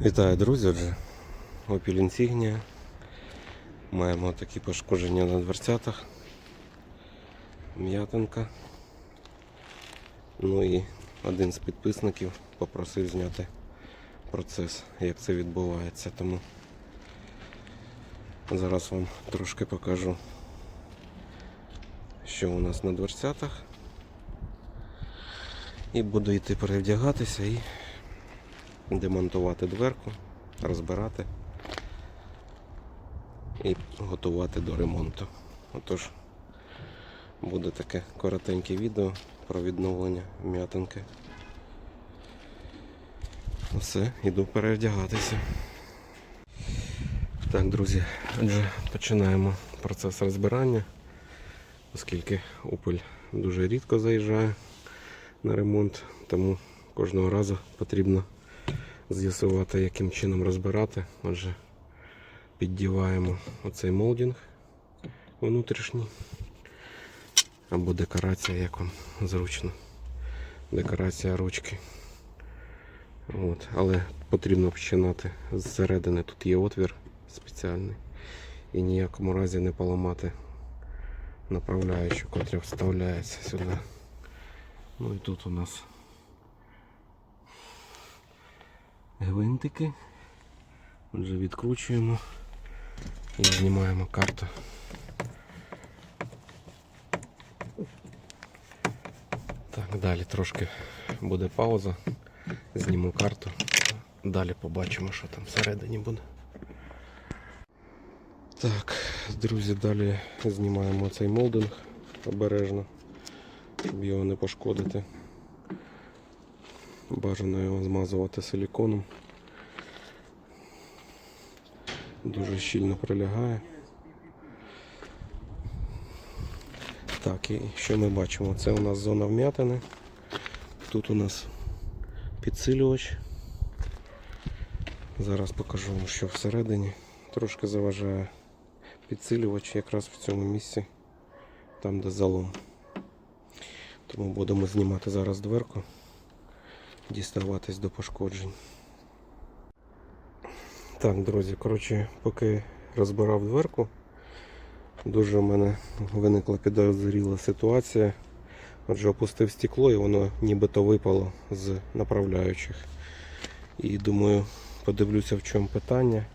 Вітаю, друзі! Отже, Opel Insignia. Маємо такі пошкодження на дверцятах. М'ятинка. Ну і один з підписників попросив зняти процес, як це відбувається. Тому зараз вам трошки покажу, що у нас на дверцятах. І буду йти перевдягатися і демонтувати дверку, розбирати і готувати до ремонту. Отож, буде таке коротеньке відео про відновлення м'ятинки. Все, йду перевдягатися. Так, друзі, отже, починаємо процес розбирання, оскільки Opel дуже рідко заїжджає на ремонт, тому кожного разу потрібно з'ясувати, яким чином розбирати. Отже, піддіваємо оцей молдинг внутрішній. Або декорація, як вам зручно. Декорація ручки. От. Але потрібно починати зсередини. Тут є отвір спеціальний. І ніякому разі не поламати направляючу, котра вставляється сюди. Ну і тут у нас гвинтики. Отже, відкручуємо і знімаємо карту. Так, далі трошки буде пауза. Зніму карту. Далі побачимо, що там всередині буде. Так, друзі, далі знімаємо цей молдинг обережно, щоб його не пошкодити. Бажано його змазувати силіконом. Дуже щільно прилягає. Так, і що ми бачимо? Це у нас зона вм'ятини. Тут у нас підсилювач. Зараз покажу вам, що всередині. Трошки заважає підсилювач якраз в цьому місці, там де залом. Тому будемо знімати зараз дверку діставатись до пошкоджень. Так, друзі, коротше, поки розбирав дверку, дуже в мене виникла підозріла ситуація. Отже, опустив стекло і воно нібито випало з направляючих. І думаю, подивлюся в чому питання.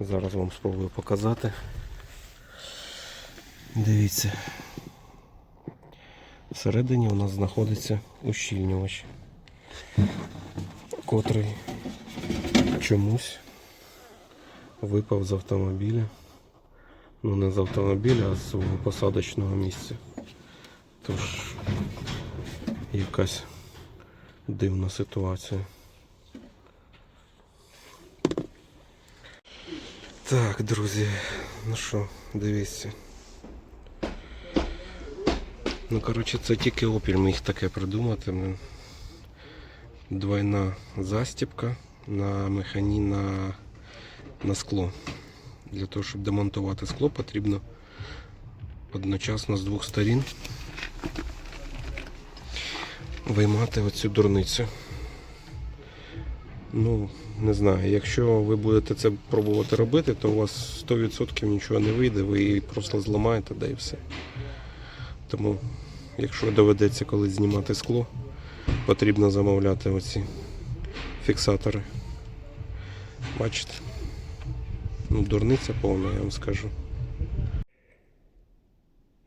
Зараз вам спробую показати. Дивіться. Всередині у нас знаходиться ущільнювач котрий чомусь випав з автомобіля. Ну не з автомобіля, а з свого посадочного місця. Тож якась дивна ситуація. Так, друзі, ну що, дивіться. Ну, коротше, це тільки опіль міг таке придумати. Двойна застіпка на механі на, на скло. Для того, щоб демонтувати скло, потрібно одночасно з двох сторін виймати оцю дурницю. Ну, не знаю, якщо ви будете це пробувати робити, то у вас 100% нічого не вийде, ви її просто зламаєте, да і все. Тому, якщо доведеться колись знімати скло, потрібно замовляти оці фіксатори. Бачите? Ну, дурниця повна, я вам скажу.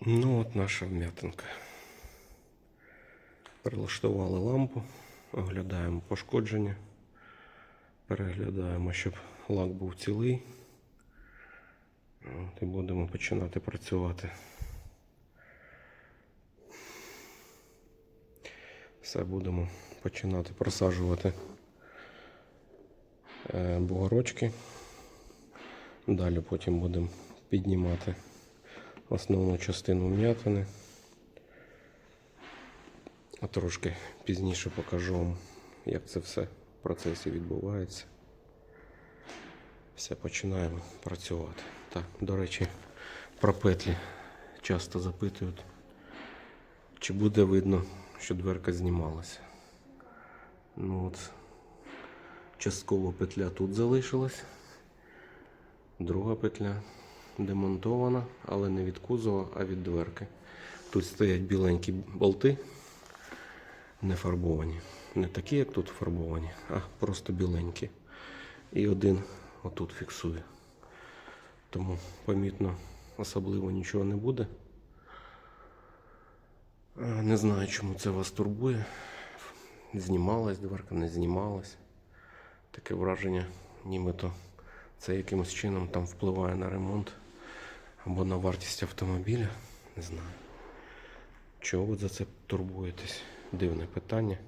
Ну от наша вм'ятинка. Прилаштували лампу, оглядаємо пошкодження, переглядаємо, щоб лак був цілий. От, і будемо починати працювати. Все будемо починати просаджувати е, бугорочки. Далі потім будемо піднімати основну частину м'ятини. А трошки пізніше покажу вам, як це все в процесі відбувається. Все, починаємо працювати. Так, до речі, про петлі часто запитують, чи буде видно що дверка знімалася. Ну от, Частково петля тут залишилась. Друга петля демонтована, але не від кузова, а від дверки. Тут стоять біленькі болти, не фарбовані. Не такі, як тут фарбовані, а просто біленькі. І один отут фіксує. Тому помітно особливо нічого не буде. Е, Не знаю, чому це вас турбує. Знімалась дверка, не знімалась. Таке враження, нібито це якимось чином там впливає на ремонт або на вартість автомобіля. Не знаю. Чого ви за це турбуєтесь? Дивне питання.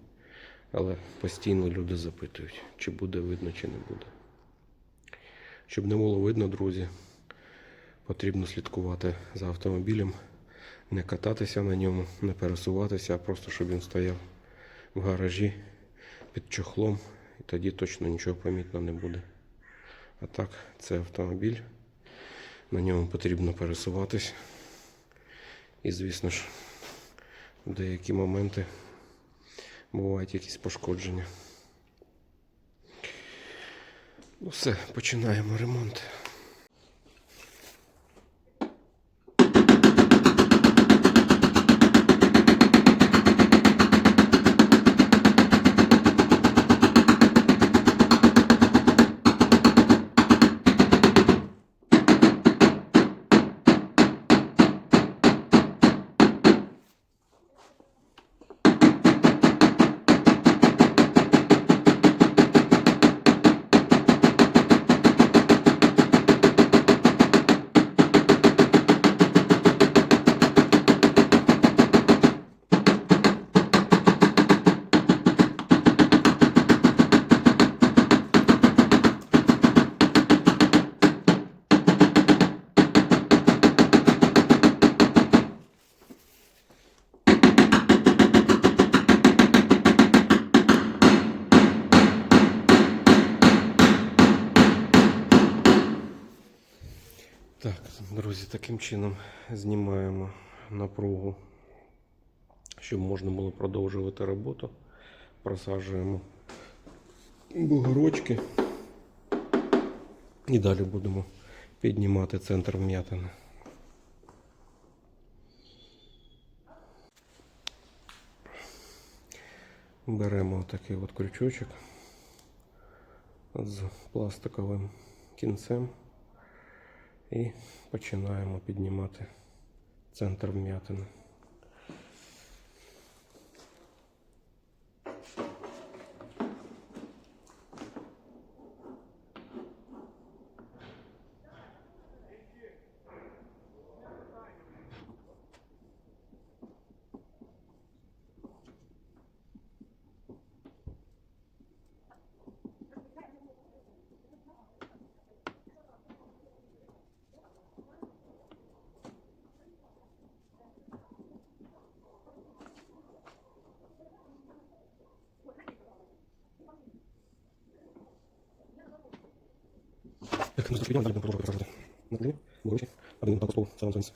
Але постійно люди запитують, чи буде видно, чи не буде. Щоб не було видно, друзі, потрібно слідкувати за автомобілем, не кататися на ньому, не пересуватися, а просто щоб він стояв в гаражі під чохлом, і тоді точно нічого помітно не буде. А так, це автомобіль, на ньому потрібно пересуватись. І, звісно ж, в деякі моменти бувають якісь пошкодження. Ну все, починаємо ремонт. Таким чином знімаємо напругу, щоб можна було продовжувати роботу. Просаджуємо бугорочки і далі будемо піднімати центр вм'ятини. Беремо такий от крючочок з пластиковим кінцем. І починаємо піднімати центр вм'ятини. Так, ну, перейдем, далее будем продолжать просаживать на плине, бугорочки, поднимем так стол, сам вниз.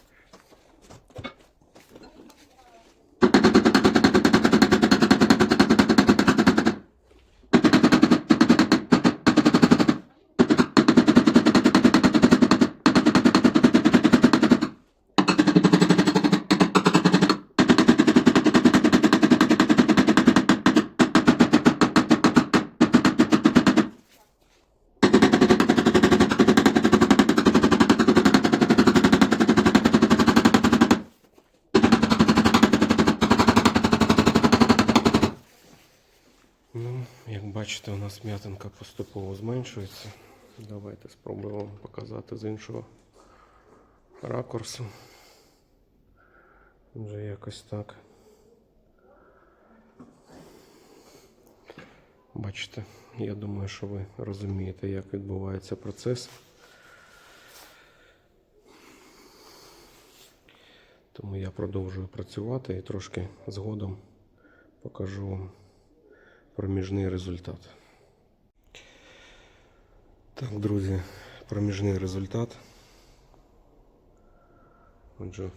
Бачите, у нас м'ятинка поступово зменшується. Давайте спробуємо вам показати з іншого ракурсу. Вже якось так. Бачите, я думаю, що ви розумієте, як відбувається процес. Тому я продовжую працювати і трошки згодом покажу вам проміжний результат. Так, друзі, проміжний результат. Отже,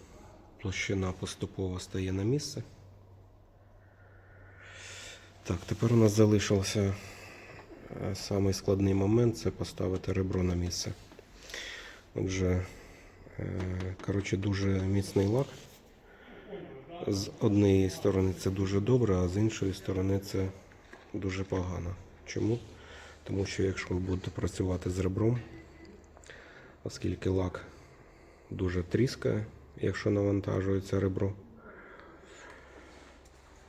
площина поступово стає на місце. Так, тепер у нас залишилося е, самий складний момент це поставити ребро на місце. Отже, е, коротше, дуже міцний лак. З однієї сторони це дуже добре, а з іншої сторони це дуже погано. Чому? Тому що якщо ви будете працювати з ребром, оскільки лак дуже тріскає, якщо навантажується ребро,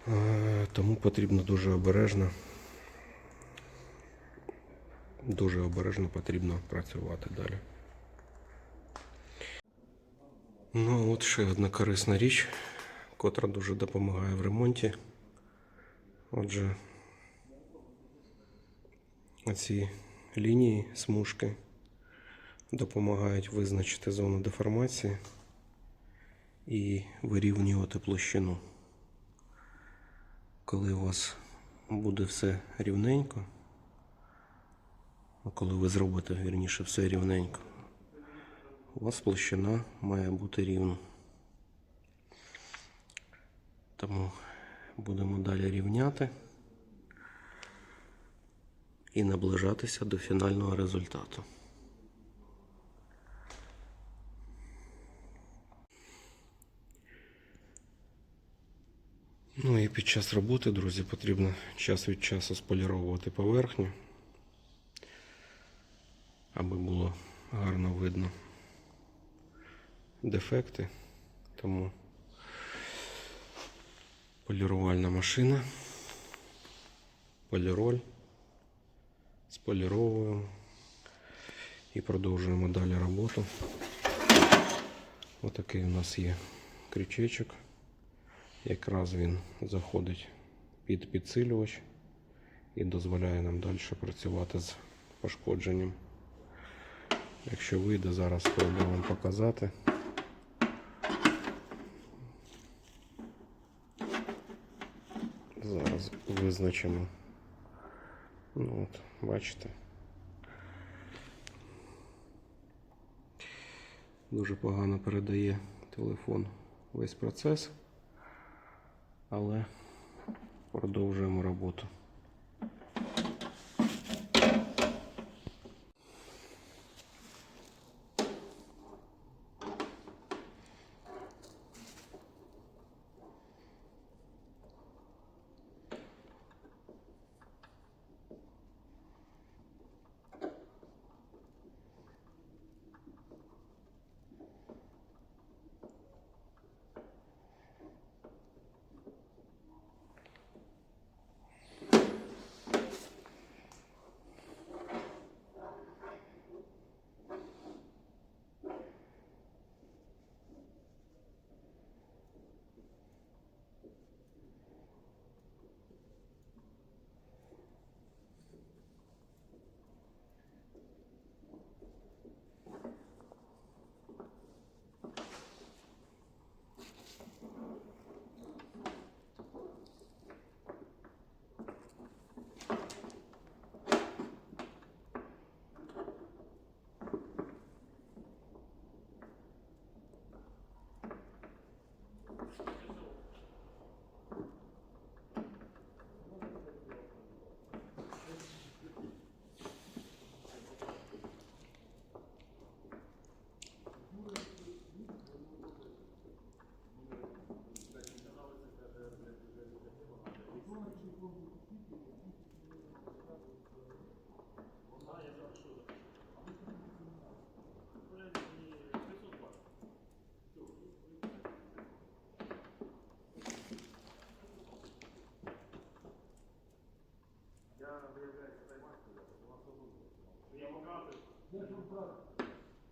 е, тому потрібно дуже обережно, дуже обережно потрібно працювати далі. Ну, от ще одна корисна річ, котра дуже допомагає в ремонті. Отже, ці лінії, смужки допомагають визначити зону деформації і вирівнювати площину. Коли у вас буде все рівненько, коли ви зробите вірніше все рівненько, у вас площина має бути рівна. Тому будемо далі рівняти і наближатися до фінального результату. Ну і під час роботи, друзі, потрібно час від часу споліровувати поверхню, аби було гарно видно дефекти. Тому полірувальна машина, поліроль, споліровуємо і продовжуємо далі роботу. Отакий у нас є крючечок. Якраз він заходить під підсилювач і дозволяє нам далі працювати з пошкодженням. Якщо вийде, зараз спробую вам показати. Зараз визначимо. Ну от, бачите. Дуже погано передає телефон весь процес, але продовжуємо роботу.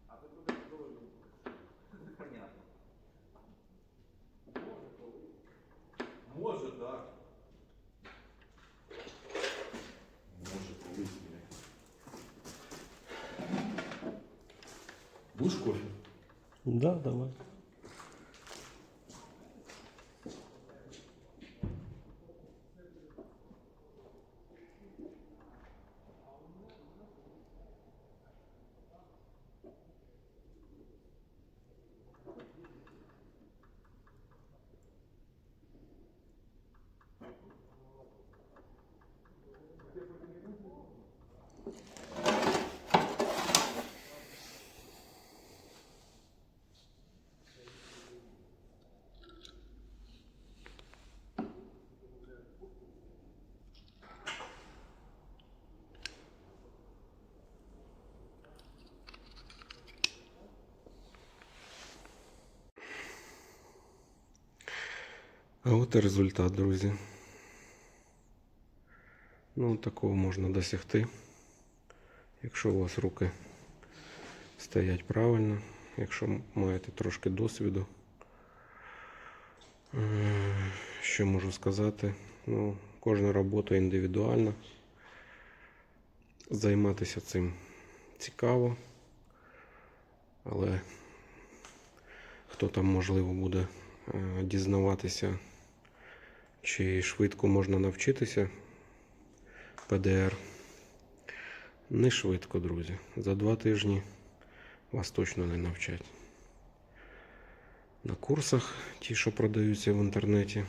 А ти куди здоров'я? Понятно. Може, коли? Може, так. Може, колись. Будеш кофе? Да, давай. А от і результат, друзі. Ну, такого можна досягти, якщо у вас руки стоять правильно, якщо маєте трошки досвіду. Е, Що можу сказати? Ну, кожна робота індивідуальна. Займатися цим цікаво. Але хто там, можливо, буде е, дізнаватися, чи швидко можна навчитися ПДР. Не швидко, друзі. За два тижні вас точно не навчать. На курсах, ті, що продаються в інтернеті.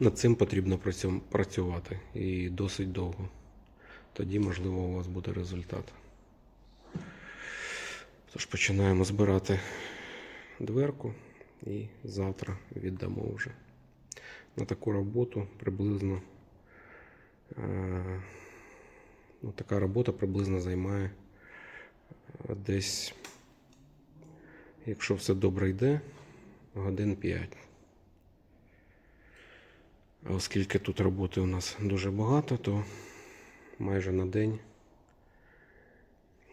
Над цим потрібно працювати і досить довго. Тоді, можливо, у вас буде результат. Тож починаємо збирати дверку і завтра віддамо вже. На таку роботу приблизно е, ну, така робота приблизно займає е, десь, якщо все добре йде, годин 5. А оскільки тут роботи у нас дуже багато, то майже на день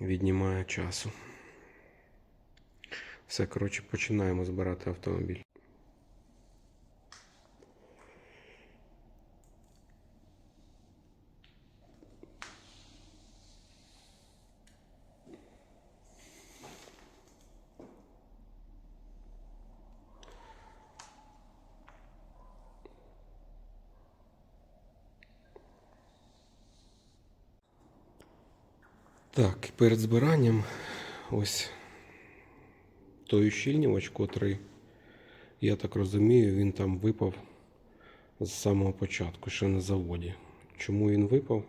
віднімає часу. Все, коротше, починаємо збирати автомобіль. Так, перед збиранням ось той ущільнювач, котрий, я так розумію, він там випав з самого початку, ще на заводі. Чому він випав,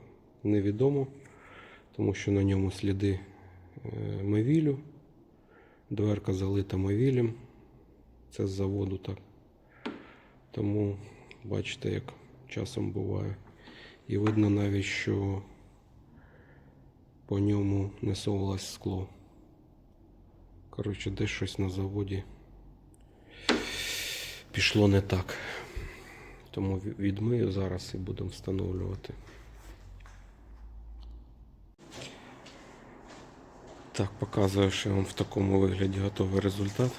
невідомо, тому що на ньому сліди е, мовілю, дверка залита мовілем, це з заводу так. Тому бачите, як часом буває. І видно навіть, що по ньому не совалось скло. Коротше, десь щось на заводі пішло не так. Тому відмию зараз і будемо встановлювати. Так, показую, що я вам в такому вигляді готовий результат.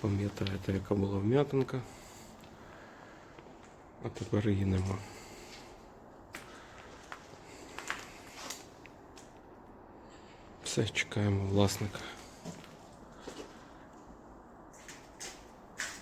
Пам'ятаєте, яка була вм'ятинка, а тепер її нема. Все, чекаємо власника.